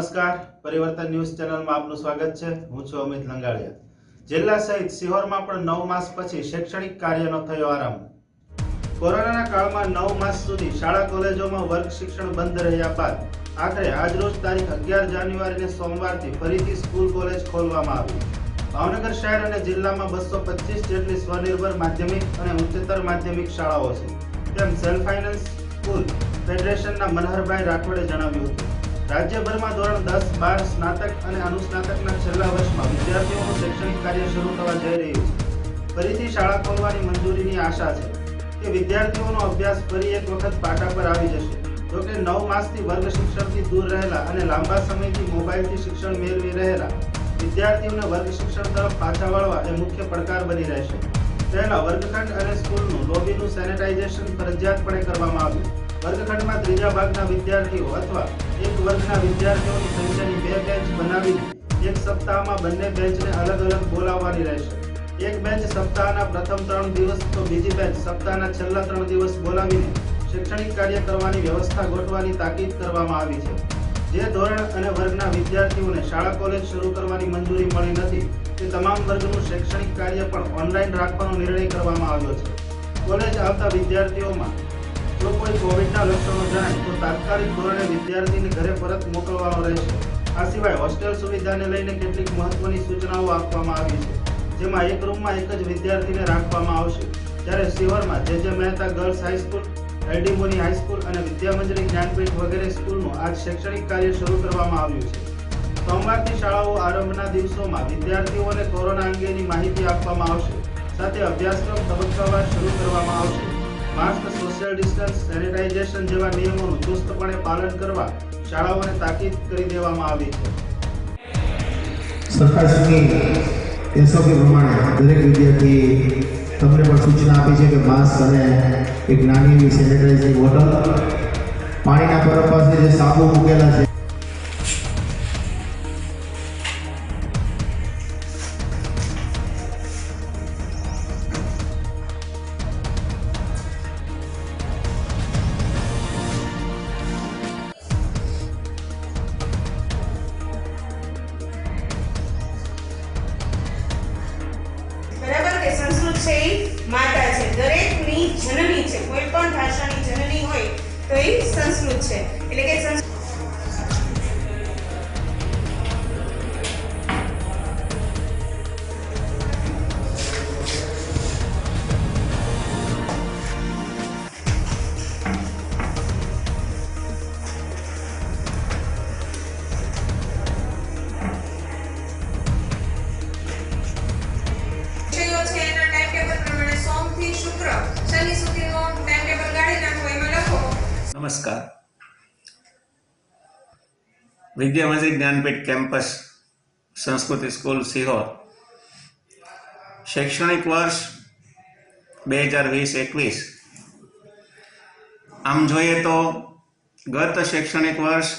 નમસ્કાર. પરિવર્તન ન્યૂઝ ચેનલમાં આપનું સ્વાગત છે. હું છું અમિત લંગાડિયા. જિલ્લા સહિત સિહોરમાં પણ નવ માસ પછી શૈક્ષણિક કાર્યનો થયો આરંભ. કોરોનાના કાળમાં નવ માસ સુધી શાળા, કોલેજોમાં વર્ગ શિક્ષણ બંધ રહ્યા બાદ આખરે આજરોજ તારીખ અગિયાર જાન્યુઆરીને સોમવારથી ફરીથી સ્કૂલ, કોલેજ ખોલવામાં આવી ભાવનગર શહેર અને જિલ્લામાં બસો પચીસ જેટલી સ્વનિર્ભર માધ્યમિક અને ઉચ્ચતર માધ્યમિક શાળાઓ છે. તેમ સેલ્ફ ફાઇનાન્સ સ્કૂલ ફેડરેશનના મનહરભાઈ રાઠોડે જણાવ્યું હતું. રાજ્યભરમાં ધોરણ દસ, બાર સ્નાતક અને અનુસ્નાતકના છેલ્લા વર્ષમાં વિદ્યાર્થીઓનું શૈક્ષણિક કાર્ય શરૂ થવા જઈ રહ્યું છે. ફરીથી શાળા ખોલવાની મંજૂરીની આશા છે કે વિદ્યાર્થીઓનો અભ્યાસ ફરી એક વખત પાટા પર આવી જશે. જોકે નવ માસથી વર્ગ શિક્ષણથી દૂર રહેલા અને લાંબા સમયથી મોબાઈલથી શિક્ષણ મેળવી રહેલા વિદ્યાર્થીઓને વર્ગ શિક્ષણ તરફ પાછા વળવા એ મુખ્ય પડકાર બની રહેશે. પહેલા વર્ગખંડ અને સ્કૂલનું લોબીનું સેનેટાઇઝેશન ફરજિયાતપણે કરવામાં આવ્યું. વર્ગખંડમાં ત્રીજા ભાગના વિદ્યાર્થીઓ અથવા એક વર્ગના વિદ્યાર્થીઓની સંખ્યાની બે બેન્ચ બનાવી એક સપ્તાહમાં બંને બેન્ચને અલગ અલગ બોલાવવાની રહેશે. એક બેન્ચ સપ્તાહના પ્રથમ ત્રણ દિવસ તો બીજી બેન્ચ સપ્તાહના છેલ્લા ત્રણ દિવસ બોલાવીને શૈક્ષણિક કાર્ય કરવાની વ્યવસ્થા ગોઠવાની તાકીદ કરવામાં આવી છે. જે ધોરણ અને વર્ગના વિદ્યાર્થીઓને શાળા કોલેજ શરૂ કરવાની મંજૂરી મળી નથી, તે તમામ વર્ગનું શૈક્ષણિક કાર્ય પણ ઓનલાઈન રાખવાનો નિર્ણય કરવામાં આવ્યો છે. કોલેજ આવતા વિદ્યાર્થીઓમાં જો કોઈ કોવિડના લક્ષણો જણાય તો તાત્કાલિક ધોરણે વિદ્યાર્થીને ઘરે પરત મોકલવાનો રહેશે. આ સિવાય હોસ્ટેલ સુવિધાને લઈને કેટલીક મહત્વની સૂચનાઓ આપવામાં આવી છે. જેમાં એક રૂમમાં એક જ વિદ્યાર્થીને રાખવામાં આવશે. જ્યારે શિહોરમાં J J Mehta girls high school LD Mouni high school અને વિદ્યામંજરી જ્ઞાનપીઠ વગેરે સ્કૂલનું આજ શૈક્ષણિક કાર્ય શરૂ કરવામાં આવ્યું છે. સોમવારથી શાળાઓ આરંભના દિવસોમાં વિદ્યાર્થીઓને કોરોના અંગેની માહિતી આપવામાં આવશે. સાથે અભ્યાસક્રમ તબક્કાવાર શરૂ કરવામાં આવશે. માસ્ક સોશિયલ ડિસ્ટન્સ સેનિટાઇઝેશન જેવા નિયમોનું ચુસ્તપણે પાલન કરવા શાળાઓને તાકીદ કરી દેવામાં આવી છે. એસઓપી પ્રમાણે દરેક વિદ્યાર્થી તમને પણ સૂચના આપી છે કે માસ્ક અને એક નાની એવી સેનિટાઇઝની બોટલ પાણીના પરબ જે સાબુ મૂકેલા છે વિદ્યામંદિર જ્ઞાનપીઠ કેમ્પસ સંસ્કૃતિ સ્કૂલ સિહોર શૈક્ષણિક વર્ષ બે હજાર વીસ એકવીસ આમ જોઈએ તો ગત શૈક્ષણિક વર્ષ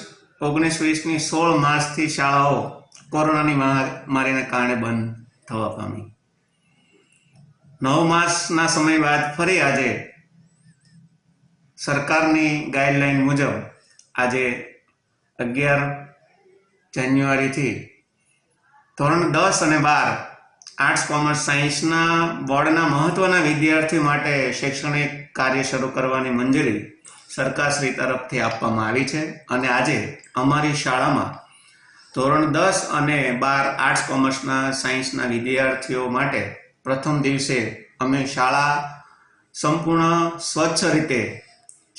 ઓગણીસ વીસની સોળ માસથી શાળાઓ કોરોનાની મહામારીને કારણે બંધ થવા પામી. નવ માસના સમય બાદ ફરી આજે સરકારની ગાઈડલાઈન મુજબ આજે અગિયાર જાન્યુઆરીથી. ધોરણ દસ અને બાર આર્ટ્સ કોમર્સ સાયન્સના બોર્ડના મહત્વના વિદ્યાર્થીઓ માટે શૈક્ષણિક કાર્ય શરૂ કરવાની મંજૂરી સરકારશ્રી તરફથી આપવામાં આવી છે અને આજે અમારી શાળામાં ધોરણ દસ અને બાર આર્ટ્સ કોમર્સના સાયન્સના વિદ્યાર્થીઓ માટે પ્રથમ દિવસે અમે શાળા સંપૂર્ણ સ્વચ્છ રીતે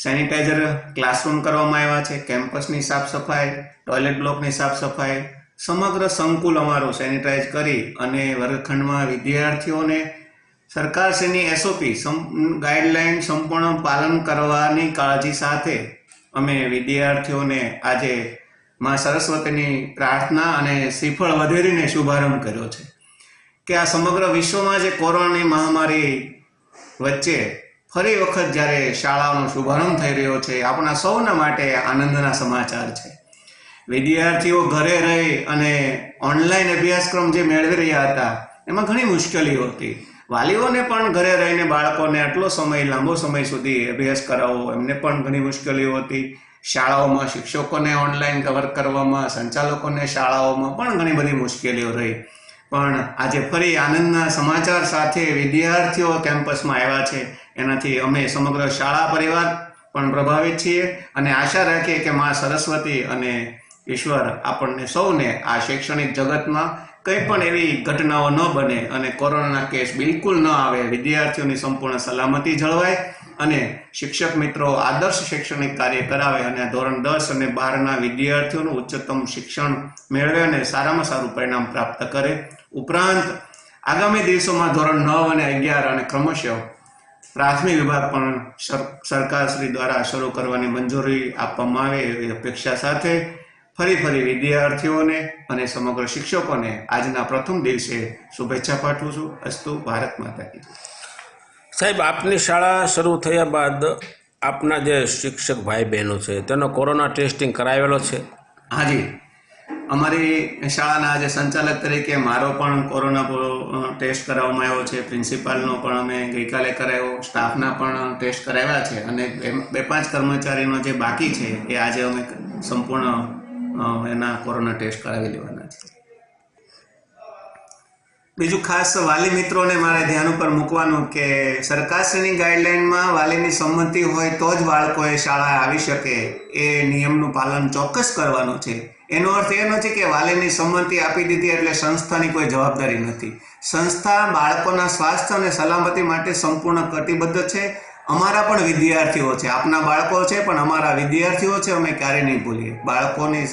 સેનિટાઈઝર ક્લાસરૂમ કરવામાં આવ્યા છે કેમ્પસની સાફ સફાઈ ટોયલેટ બ્લોકની સાફ સફાઈ સમગ્ર સંકુલ અમારું સેનિટાઈઝ કરી અને વર્ગખંડમાં વિદ્યાર્થીઓને સરકારશ્રીની એસઓપી ગાઈડલાઈન સંપૂર્ણ પાલન કરવાની કાળજી સાથે અમે વિદ્યાર્થીઓને આજે માં સરસ્વતીની પ્રાર્થના અને શ્રીફળ વધેરીને શુભારંભ કર્યો છે. કે આ સમગ્ર વિશ્વમાં જે કોરોનાની મહામારી વચ્ચે ફરી વખત જ્યારે શાળાનો શુભારંભ થઈ રહ્યો છે, આપણા સૌના માટે આનંદના સમાચાર છે. વિદ્યાર્થીઓ ઘરે રહી અને ઓનલાઈન અભ્યાસક્રમ જે મેળવી રહ્યા હતા, એમાં ઘણી મુશ્કેલીઓ હતી. વાલીઓને પણ ઘરે રહીને બાળકોને આટલો સમય, લાંબો સમય સુધી અભ્યાસ કરાવવો, એમને પણ ઘણી મુશ્કેલીઓ હતી. શાળાઓમાં શિક્ષકોને ઓનલાઈન કવર કરવામાં, સંચાલકોને શાળાઓમાં પણ ઘણી બધી મુશ્કેલીઓ રહી. પણ આજે ફરી આનંદના સમાચાર સાથે વિદ્યાર્થીઓ કેમ્પસમાં આવ્યા છે. એનાથી અમે સમગ્ર શાળા પરિવાર પણ પ્રભાવિત છીએ અને આશા રાખીએ કે મા સરસ્વતી અને ઈશ્વર આપણને સૌને આ શૈક્ષણિક જગતમાં કંઈ પણ એવી ઘટનાઓ ન બને અને કોરોનાના કેસ બિલકુલ ન આવે, વિદ્યાર્થીઓની સંપૂર્ણ સલામતી જળવાય અને શિક્ષક મિત્રો આદર્શ શૈક્ષણિક કાર્ય કરાવે અને ધોરણ દસ અને બારના વિદ્યાર્થીઓનું ઉચ્ચતમ શિક્ષણ મેળવે અને સારામાં સારું પરિણામ પ્રાપ્ત કરે. ઉપરાંત, આગામી દિવસોમાં ધોરણ નવ અને અગિયાર અને ક્રમશઃ પ્રાથમિક વિભાગ પણ સર- સરકારશ્રી દ્વારા શરૂ કરવાની મંજૂરી આપવામાં આવે એવી અપેક્ષા સાથે ફરી ફરી વિદ્યાર્થીઓને અને સમગ્ર શિક્ષકોને આજના પ્રથમ દિવસે શુભેચ્છા પાઠવું છું. અસ્તુ ભારત માતા કી સાહેબ આપની શાળા શરૂ થયા બાદ આપના જે શિક્ષક ભાઈ બહેનો છે તેનો કોરોના ટેસ્ટિંગ કરાવેલો છે? હાજી અમારી શાળાના આજે સંચાલક તરીકે મારો પણ કોરોના ટેસ્ટ કરાવવામાં આવ્યો છે. પ્રિન્સિપાલનો પણ અમે ગઈકાલે કરાવ્યો સ્ટાફના પણ ટેસ્ટ કરાવ્યા છે. અને બે- પાંચ કર્મચારીનો જે બાકી છે, એ આજે અમે સંપૂર્ણ એના કોરોના ટેસ્ટ કરાવી લેવાના છે. બીજું ખાસ વાલી મિત્રોને મારે ધ્યાન ઉપર મૂકવાનું કે સરકારશ્રીની ગાઈડલાઈનમાં વાલીની સંમતિ હોય તો જ બાળકોએ શાળાએ આવી શકે એ નિયમનું પાલન ચોક્કસ કરવાનું છે. એનો અર્થ એ નથી કે વાલીની સંમતિ આપી દીધી એટલે સંસ્થાની કોઈ જવાબદારી નથી. સંસ્થા બાળકોના સ્વાસ્થ્ય અને સલામતી માટે સંપૂર્ણ કટિબદ્ધ છે. અમારા પણ વિદ્યાર્થીઓ છે. આપના બાળકો છે, પણ અમારા વિદ્યાર્થીઓ છે, અમે ક્યારેય નહીં ભૂલીએ. બાળકોની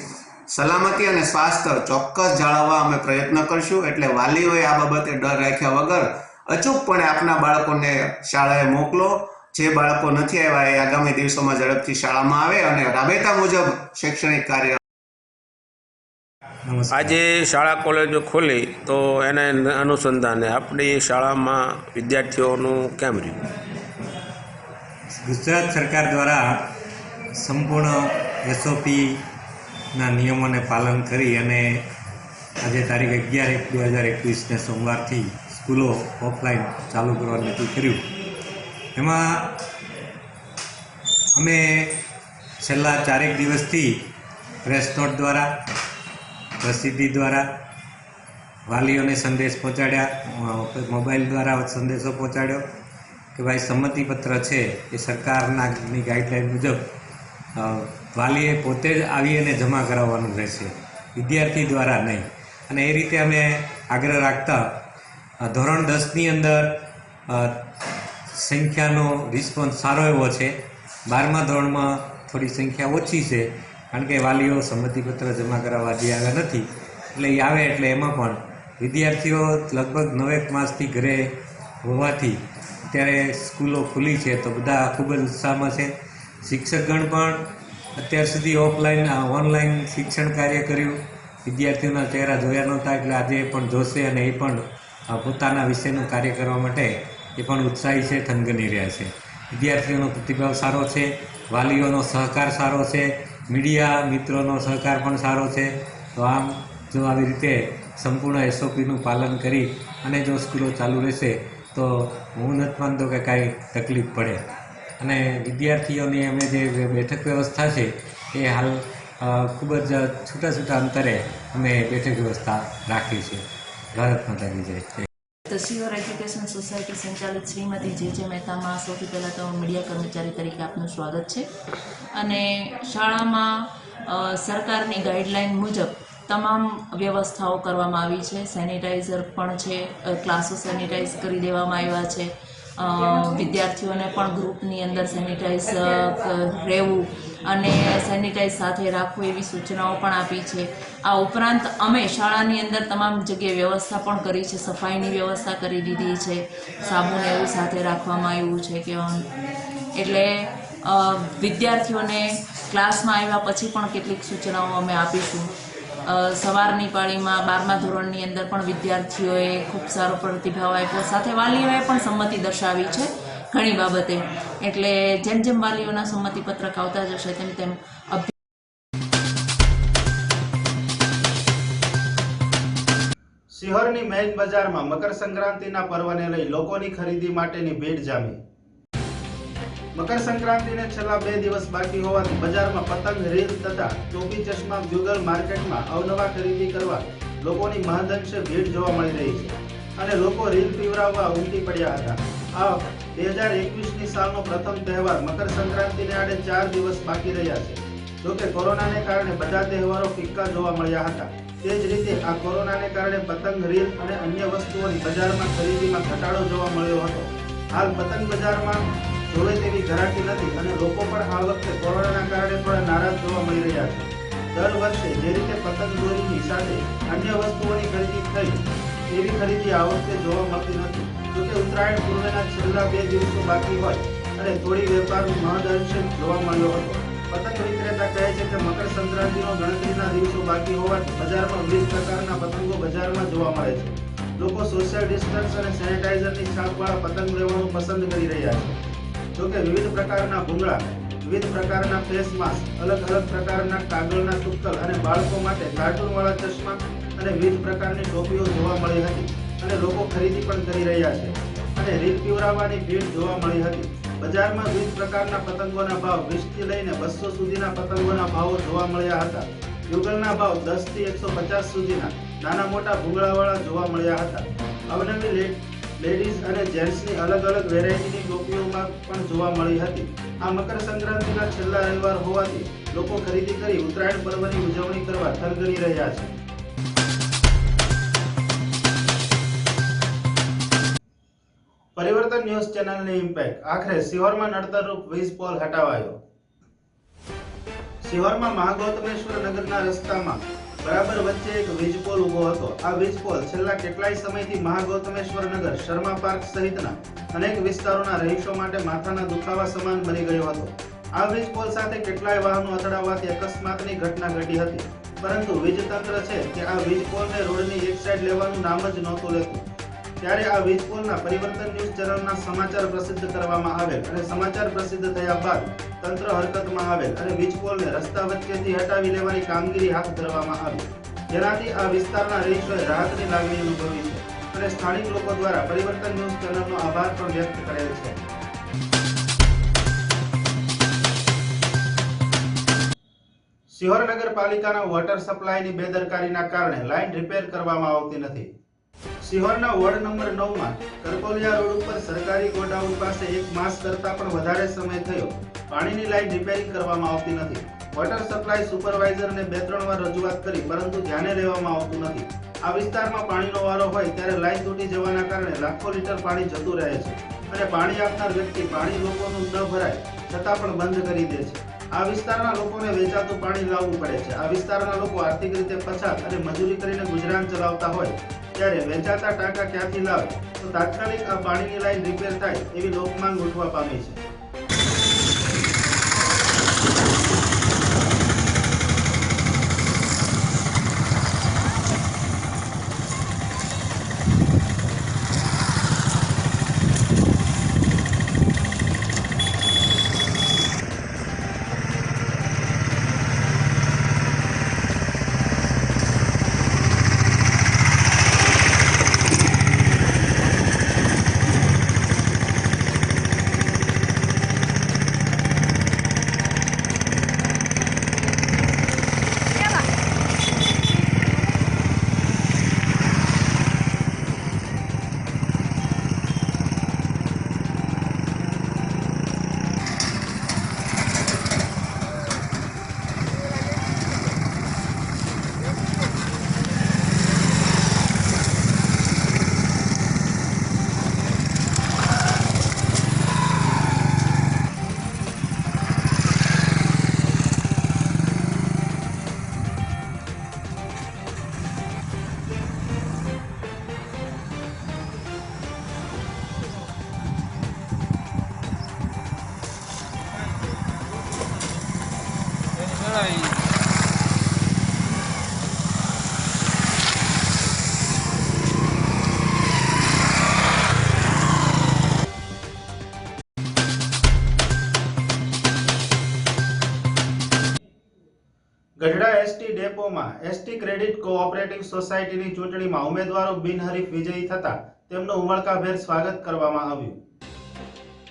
સલામતી અને સ્વાસ્થ્ય ચોક્કસ જાળવવા અમે પ્રયત્ન કરશું. એટલે વાલીઓએ આ બાબતે ડર રાખ્યા વગર અચૂકપણે આપના બાળકોને શાળાએ મોકલો. જે બાળકો નથી આવ્યા એ આગામી દિવસોમાં ઝડપથી શાળામાં આવે અને રાબેતા મુજબ શૈક્ષણિક કાર્ય આજે શાળા કોલેજો ખોલી તો એને અનુસંધાને આપણી શાળામાં વિદ્યાર્થીઓનું કેમ રહ્યું? ગુજરાત સરકાર દ્વારા સંપૂર્ણ એસઓપીના નિયમોને પાલન કરી અને આજે તારીખ અગિયાર એક બે હજાર એકવીસને સોમવારથી સ્કૂલો ઓફલાઈન ચાલુ કરવા નક્કી કર્યું. એમાં અમે છેલ્લા ચારેક દિવસથી પ્રેસ નોટ દ્વારા પ્રસિદ્ધિ દ્વારા, વાલીઓને સંદેશ પહોંચાડ્યા મોબાઈલ દ્વારા સંદેશો પહોંચાડ્યો કે ભાઈ સંમતિપત્ર છે એ સરકારના ની ગાઈડલાઈન મુજબ વાલીએ પોતે જ આવી અને જમા કરાવવાનું રહેશે. વિદ્યાર્થી દ્વારા નહીં. અને એ રીતે અમે આગ્રહ રાખતા ધોરણ દસની અંદર સંખ્યાનો રિસ્પોન્સ સારો એવો છે. બારમા ધોરણમાં થોડી સંખ્યા ઓછી છે, કારણ કે વાલીઓ સંમતિપત્ર જમા કરાવવા જે આવ્યા નથી. એટલે એ આવે એટલે એમાં પણ વિદ્યાર્થીઓ લગભગ નવેક માસથી ઘરે હોવાથી અત્યારે સ્કૂલો ખુલી છે તો બધા ખૂબ જ ઉત્સાહમાં છે. શિક્ષકગણ પણ અત્યાર સુધી ઓફલાઈન ઓનલાઈન શિક્ષણ કાર્ય કર્યું. વિદ્યાર્થીઓના ચહેરા જોયા નહોતા, એટલે આજે પણ જોશે અને એ પણ પોતાના વિષયનું કાર્ય કરવા માટે એ પણ ઉત્સાહી છે, થનગની રહ્યા છે. વિદ્યાર્થીઓનો પ્રતિભાવ સારો છે, વાલીઓનો સહકાર સારો છે, મીડિયા મિત્રોનો સહકાર પણ સારો છે. તો આમ જો આવી રીતે સંપૂર્ણ એસઓપીનું પાલન કરી અને જો સ્કૂલો ચાલુ રહેશે, તો હું નથી માનતો કે કાંઈ તકલીફ પડે. અને વિદ્યાર્થીઓની અમે જે બેઠક વ્યવસ્થા છે, એ હાલ ખૂબ જ છૂટા છૂટા અંતરે અમે બેઠક વ્યવસ્થા રાખી છે. ભારત માતા કી જય. ધ સિયોર એજ્યુકેશન સોસાયટી સંચાલિત શ્રીમતી જે જે મહેતામાં સૌથી પહેલાં તો મીડિયા કર્મચારી તરીકે આપનું સ્વાગત છે. અને શાળામાં સરકારની ગાઈડલાઈન મુજબ તમામ વ્યવસ્થાઓ કરવામાં આવી છે. સેનિટાઈઝર પણ છે ક્લાસો સેનિટાઈઝ કરી દેવામાં આવ્યા છે. વિદ્યાર્થીઓને પણ ગ્રુપની અંદર સેનિટાઈઝ રહેવું અને સેનિટાઈઝ સાથે રાખવું એવી સૂચનાઓ પણ આપી છે. આ ઉપરાંત અમે શાળાની અંદર તમામ જગ્યાએ વ્યવસ્થા પણ કરી છે. સફાઈની વ્યવસ્થા કરી દીધી છે. સાબુને એવું સાથે રાખવામાં આવ્યું છે કે, એટલે વિદ્યાર્થીઓને ક્લાસમાં આવ્યા પછી પણ કેટલીક સૂચનાઓ અમે આપીશું. સવારની પાળીમાં બારમા ધોરણની અંદર પણ વિદ્યાર્થીઓએ ખૂબ સારો પ્રતિભાવ આપ્યો. સાથે વાલીઓએ પણ સંમતિ દર્શાવી છે ઘણી બાબતે. એટલે જેમ જેમ વાલીઓના સંમતિપત્રક આવતા જશે તેમ તેમ શિહોરની મેઇન બજારમાં મકર સંક્રાંતિના પર્વને લઈ લોકોની ખરીદી માટેની ભીડ જામી. મકર સંક્રાંતિને છેલ્લા બે દિવસ બાકી હોવાથી બજારમાં પતંગ, રીલ તથા ટોપી ચશ્મા ગ્યુગલ માર્કેટમાં અવનવા ખરીદી કરવા લોકોની મહદંશે ભીડ જોવા મળી રહી છે અને લોકો રીલ પીવરાવવા ઉમટી પડ્યા હતા. આ બે હજાર એકવીસની સાલનો પ્રથમ તહેવાર મકર સંક્રાંતિને આડે ચાર દિવસ બાકી રહ્યા છે. જોકે કોરોનાને કારણે બધા તહેવારો ફિક્કા જોવા મળ્યા હતા. તે જ રીતે આ કોરોનાને કારણે પતંગ, રીલ અને અન્ય વસ્તુઓની બજારમાં ખરીદીમાં ઘટાડો જોવા મળ્યો હતો. હાલ પતંગ બજારમાં જોવે તેવી ધરાતી નથી અને લોકો પણ આ વખતે કોરોનાના કારણે થોડા નારાજ જોવા મળી રહ્યા છે. દર વર્ષે જે રીતે પતંગ દોરીની સાથે અન્ય વસ્તુઓની ખરીદી થઈ, એવી ખરીદી આ વખતે જોવા મળતી નથી. જોકે ઉત્તરાયણ પૂર્વેના છેલ્લા બે દિવસો બાકી હોય અને થોડી વેપારનું મહદઅંશે જોવા મળ્યો હતો. પતંગ વિક્રેતા કહે છે કે મકર સંક્રાંતિનો ગણતરીના દિવસો બાકી હોવાથી બજારમાં વિવિધ પ્રકારના પતંગો બજારમાં જોવા મળે છે. લોકો સોશિયલ ડિસ્ટન્સ અને સેનિટાઈઝરની છાપવાળા પતંગ લેવાનું પસંદ કરી રહ્યા છે. જોકે વિવિધ પ્રકારના ભૂંગળા, વિવિધ પ્રકારના ફેસ માસ્ક, અલગ અલગ પ્રકારના કાગળના તુક્કલ અને બાળકો માટે કાર્ટૂનવાળા ચશ્મા અને વિવિધ પ્રકારની ટોપીઓ જોવા મળી હતી અને લોકો ખરીદી પણ કરી રહ્યા છે. અને રીત પીવરાવવાની ભીડ જોવા મળી હતી. બજારમાં વિવિધ પ્રકારના પતંગોના ભાવ વીસથી લઈને બસો સુધીના પતંગોના ભાવો જોવા મળ્યા હતા. યુગલના ભાવ દસથી એકસો પચાસ સુધીના નાના મોટા ભૂંગળાવાળા જોવા મળ્યા હતા. અવનવી લે- લેડીઝ અને જેન્ટ્સની અલગ અલગ વેરાયટીની ટોપીઓમાં પણ જોવા મળી હતી. આ મકર સંક્રાંતિના છેલ્લા રવિવાર હોવાથી લોકો ખરીદી કરી ઉત્તરાયણ પર્વની ઉજવણી કરવા થરગની રહ્યા છે. પરિવર્તન ન્યૂઝ ચેનલની ઇમ્પેક્ટ આખરે સિહોરમાં નડતરરૂપ વીજ પોલ હટાવાયો. સિહોરમાં મહાગૌતમેશ્વર નગરના રસ્તામાં બરાબર વચ્ચે એક વીજ પોલ ઊભો હતો. આ વીજ પોલ છેલ્લા કેટલાય સમયથી મહાગૌતમેશ્વર નગર શર્મા પાર્ક સહિતના અનેક વિસ્તારોના રહીશો માટે માથાના દુખાવા સમાન બની ગયો હતો. આ વીજ પોલ સાથે કેટલાય વાહનો અથડાવાથી અકસ્માતની ઘટના ઘટી હતી. પરંતુ વીજ તંત્ર છે કે આ વીજ પોલને રોડની એક સાઈડ લેવાનું નામ જ નહોતું લેતું. ત્યારે આ વીજપોલના પરિવર્તન ન્યૂઝ ચેનલના સમાચાર પ્રસિદ્ધ કરવામાં આવેલ અને સમાચાર પ્રસિદ્ધ થયા બાદ તંત્ર હરકતમાં આવેલ અને વીજપોલને રસ્તા વચ્ચેથી હટાવી લેવાની કામગીરી હાથ ધરવામાં આવી. જેનાથી આ વિસ્તારના રહીશોએ રાહતની લાગણી અનુભવી છે અને સ્થાનિક લોકો દ્વારા પરિવર્તન ન્યૂઝ ચેનલનો આભાર પણ વ્યક્ત કરેલ છે. સિહોર નગરપાલિકાના વોટર સપ્લાયની બેદરકારીના કારણે લાઇન રિપેર કરવામાં આવતી નથી. સિહોરના વોર્ડ નંબર નવમાં કરકોલિયા રોડ ઉપર સરકારી ગોડાઉન પાસે એક માસ કરતા પણ વધારે સમય થયો. પાણીની લાઇન રિપેરિંગ કરવામાં આવતી નથી. વોટર સપ્લાય સુપરવાઇઝરને બે ત્રણ વાર રજૂઆત કરી, પરંતુ ધ્યાને લેવામાં આવતું નથી. આ વિસ્તારમાં પાણીનો વારો હોય ત્યારે લાઇન તૂટી જવાના કારણે લાખો લીટર પાણી જતું રહે છે અને પાણી આપનાર વ્યક્તિ પાણી લોકોનું ન ભરાય, છતાં પણ બંધ કરી દે છે. આ વિસ્તારના લોકોને વેચાતું પાણી લાવવું પડે છે. આ વિસ્તારના લોકો આર્થિક રીતે પછાત અને મજૂરી કરીને ગુજરાન ચલાવતા હોય. ત્યારે વેચાતા ટાંકા ક્યાંથી લાવે? તો તાત્કાલિક આ પાણીની લાઈન રિપેર થાય એવી લોકમાંગ ઉઠવા પામી છે. એસટી એસટી ક્રેડિટ કોઓપરેટિવ સોસાયટીની ચૂંટણીમાં ઉમેદવારો બિનહરીફ વિજયી થતા તેમનું ઉમળકાભેર સ્વાગત કરવામાં આવ્યું.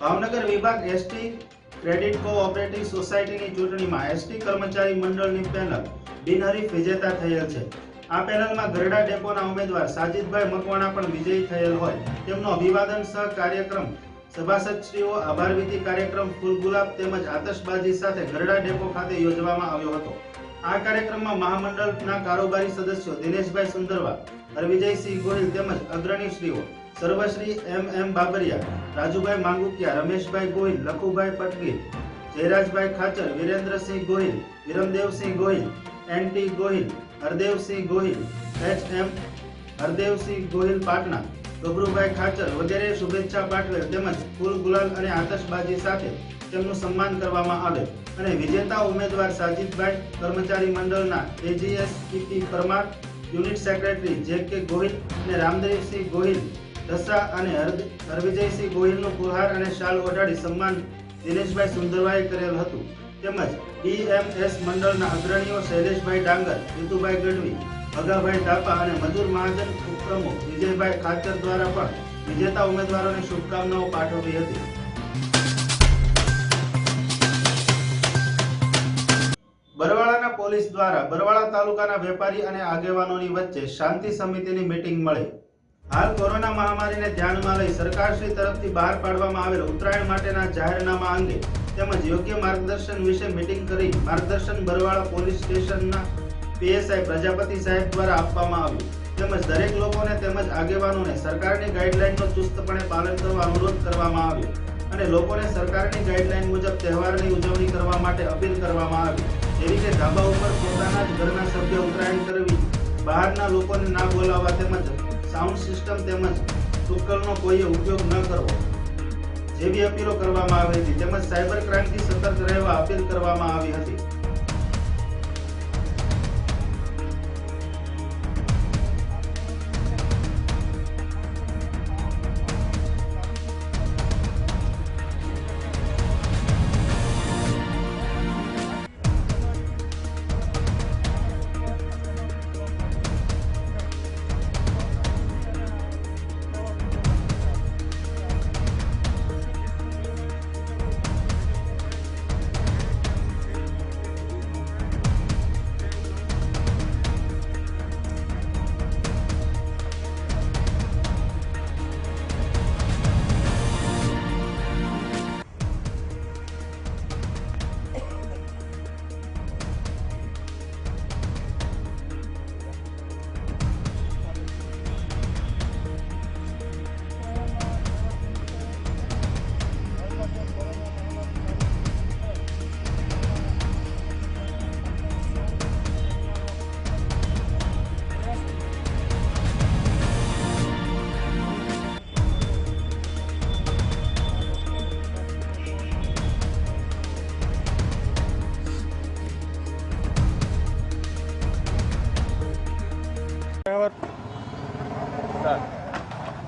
ભાવનગર વિભાગ એસટી ક્રેડિટ કોઓપરેટિવ સોસાયટીની ચૂંટણીમાં એસટી કર્મચારી મંડળની પેનલ બિનહરીફ વિજેતા થયેલ છે. આ પેનલમાં ગરડા ડેપોના ઉમેદવાર સાજિદભાઈ મકવાણા પણ વિજયી થયેલ હોય. તેમનો અભિવાદન સહ કાર્યક્રમ સભાસદશ્રીઓ, આભાર કાર્યક્રમ, ફૂલ ગુલાબ તેમજ આતશબાજી સાથે ગરડા ડેપો ખાતે યોજવામાં આવ્યો હતો. આ કાર્યક્રમમાં મહામંડળના કારોબારી સદસ્યો દિનેશભાઈ સુંદરવા, હરવિજયસિંહ ગોહિલ તેમજ અગ્રણીશ્રીઓ સર્વશ્રી M M Babariya, Rajubhai Mangukiya, Rameshbhai Gohil, Lakhubhai Patgir, Jayrajbhai Khachar, Virendrasinh Gohil, Viramdevsinh Gohil, N T Gohil, Hardevsinh Gohil, H M, Hardevsinh Gohil Patana Gabharubhai Khachar વગેરે શુભેચ્છા પાઠવેલ તેમજ ફૂલ ગુલાલ અને આતશબાજી સાથે તેમનું સન્માન કરવામાં આવેલ અને વિજેતા ઉમેદવાર સાજીદભાઈ કર્મચારી મંડળના AGS Kirti Parmar, unit secretary J K Gohil અને રામદેવસિંહ ગોહિલ દસા અને હર- હરવિજયસિંહ ગોહિલનો કુહાર અને શાલ ઓઢાડી સન્માન દિનેશભાઈ સુંદરભાઈ કરેલ હતું. તેમજ ડીએમએસ મંડળના અગ્રણીઓ શૈલેષભાઈ ડાંગર જીતુભાઈ ગઢવી, ભગાભાઈ ધાપા અને મજૂર મહાજન ઉપપ્રમુખ વિજયભાઈ ખાચર દ્વારા પણ વિજેતા ઉમેદવારોને શુભકામનાઓ પાઠવી હતી. પોલીસ દ્વારા બરવાળા તાલુકાના વેપારી અને આગેવાનોની વચ્ચે શાંતિ સમિતિની મીટિંગ મળી. હાલ કોરોના મહામારીને ધ્યાનમાં લઈ સરકારશ્રી તરફથી બહાર પાડવામાં આવેલ ઉત્તરાયણ માટેના જાહેરનામા અંગે તેમજ યોગ્ય માર્ગદર્શન વિશે મીટિંગ કરી માર્ગદર્શન બરવાળા પોલીસ સ્ટેશનના પીએસઆઈ પ્રજાપતિ સાહેબ દ્વારા આપવામાં આવ્યું. તેમજ દરેક લોકોને તેમજ આગેવાનોને સરકારની ગાઈડલાઈનનું ચુસ્તપણે પાલન કરવા અનુરોધ કરવામાં આવ્યો. અને લોકોને સરકારની ગાઈડલાઈન મુજબ તહેવારની ઉજવણી કરવા માટે અપીલ કરવામાં આવી. જેવી કે ધાબા ઉપર પોતાના જ ઘરના સભ્ય ઉત્તરાયણ કરવી, બહારના લોકોને ના બોલાવવા તેમજ સાઉન્ડ સિસ્ટમ તેમજ તુક્કલનો કોઈએ ઉપયોગ ન કરવો. જેવી અપીલો કરવામાં આવી હતી તેમજ સાયબર ક્રાઇમથી સતર્ક રહેવા અપીલ કરવામાં આવી હતી.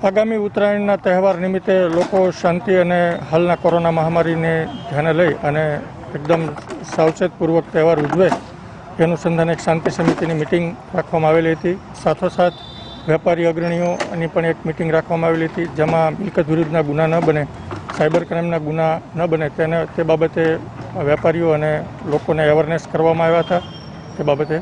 આગામી ઉત્તરાયણના તહેવાર નિમિત્તે લોકો શાંતિ અને હાલના કોરોના મહામારીને ધ્યાને લઈ અને એકદમ સાવચેતપૂર્વક તહેવાર ઉજવે એ અનુસંધાને એક શાંતિ સમિતિની મિટિંગ રાખવામાં આવેલી હતી. સાથોસાથ વેપારી અગ્રણીઓની પણ એક મિટિંગ રાખવામાં આવેલી હતી જેમાં મિલકત વિરુદ્ધના ગુના ન બને, સાયબર ક્રાઇમના ગુના ન બને તેને તે બાબતે વેપારીઓ અને લોકોને અવેરનેસ કરવામાં આવ્યા હતા. તે બાબતે